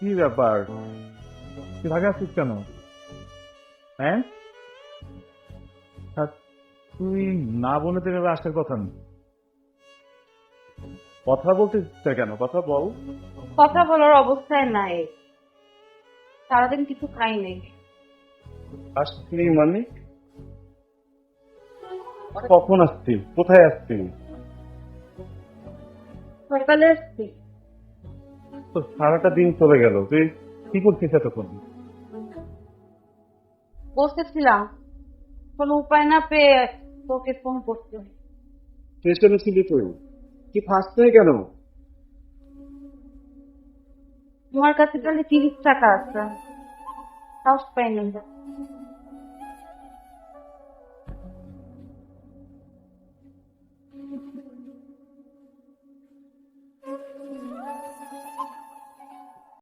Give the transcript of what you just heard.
কি ব্যাপার? তুই ঢাকা আসছিস কেন? হ্যাঁ? তুই না বলে তো এভাবে আসার কথা না। কথা বলতে কেন? কথা বল। কথা বলার অবস্থায় নাই। সারাদিন কিছু খাই নাই আসছিলি মানে? কখন আসছি কোথায় আসছি সকালে এসছি তো সারাটা দিন চলে গেল। তুই কি করছিস এতক্ষণ? বসেছিলাম। কোনো উপায় না পেয়ে তোকে ফোন করতে চেষ্টা করছিলি তুই? কি ফার্স্ট নেই কেন? তোমার কাছে তাহলে তিরিশ টাকা আছে। সাহস পাইনি।